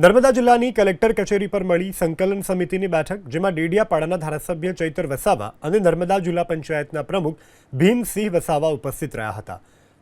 નર્મદા જિલ્લાની કલેક્ટર કચેરી પર મળી સંકલન સમિતિની બેઠક, જેમાં ડેડિયાપાડાના ધારાસભ્ય ચૈતર વસાવા અને નર્મદા જિલ્લા પંચાયતના પ્રમુખ ભીમસિંહ વસાવા ઉપસ્થિત રહ્યા હતા.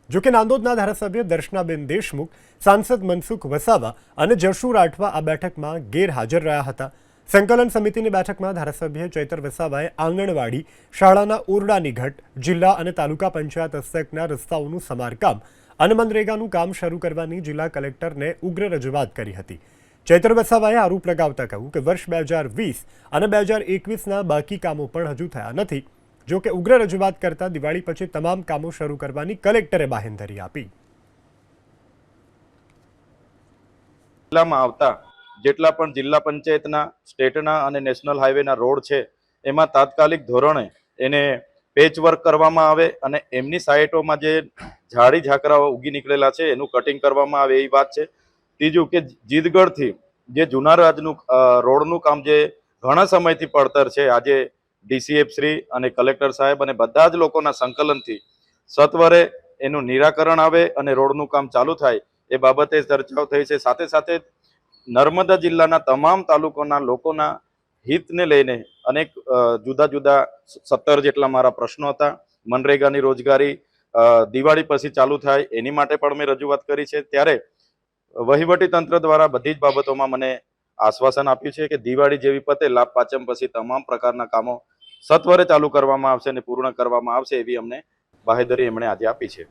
જોકે નાંદોદના ધારાસભ્ય દર્શનાબેન દેશમુખ, સાંસદ મનસુખ વસાવા અને જશુ રાઠવા આ બેઠકમાં ગેરહાજર રહ્યા હતા. સંકલન સમિતિની બેઠકમાં ધારાસભ્ય ચૈતર વસાવાએ આંગણવાડી, શાળાના ઓરડાની ઘટ, જિલ્લા અને તાલુકા પંચાયત હસ્તકના રસ્તાઓનું સમારકામ અને મનરેગાનું કામ શરૂ કરવાની જિલ્લા કલેક્ટરને ઉગ્ર રજૂઆત કરી હતી. ચૈતર વસાવાએ આરોપ લગાવતા કહ્યું કે વર્ષ બે હજાર વીસ અને બે હજાર એકવીસના બાકી કામો પણ હજુ થયા નથી. જો કે ઉગ્ર રજૂઆત કરતા દિવાળી પછી તમામ કામો શરૂ કરવાની કલેક્ટરે બાહેંધરી આપી. જિલ્લામાં આવતા જેટલા પણ જિલ્લા પંચાયતના, સ્ટેટના અને નેશનલ હાઈવેના રોડ છે, એમાં તાત્કાલિક ધોરણે એને પેચવર્ક કરવામાં આવે અને એમની સાઇટોમાં જે ઝાડી ઝાકરાઓ ઉગી નીકળેલા છે, એનું કટિંગ કરવામાં આવે એ વાત છે. ત્રીજું કે જીતગઢથી જે જૂના રાજનું રોડનું કામ જે ઘણા સમયથી પડતર છે, આજે ડીસીએફ શ્રી અને કલેક્ટર સાહેબ અને બધા જ લોકોના સંકલનથી સત્વરે એનું નિરાકરણ આવે અને રોડનું કામ ચાલુ થાય એ બાબતે ચર્ચાઓ થઈ છે. સાથે સાથે નર્મદા જિલ્લાના તમામ તાલુકાના લોકોના હિતને લઈને અનેક જુદા જુદા સત્તર જેટલા મારા પ્રશ્નો હતા. મનરેગાની રોજગારી દિવાળી પછી ચાલુ થાય એની માટે પણ મેં રજૂઆત કરી છે. ત્યારે વહીવટી તંત્ર દ્વારા બધી જ બાબતોમાં મને આશ્વાસન આપ્યું છે કે દિવાળી જેવી પતે લાભ પાંચમ પછી તમામ પ્રકારના કામો સત્વરે ચાલુ કરવામાં આવશે અને પૂર્ણ કરવામાં આવશે એવી અમને બાહેધરી એમણે આજે આપી છે.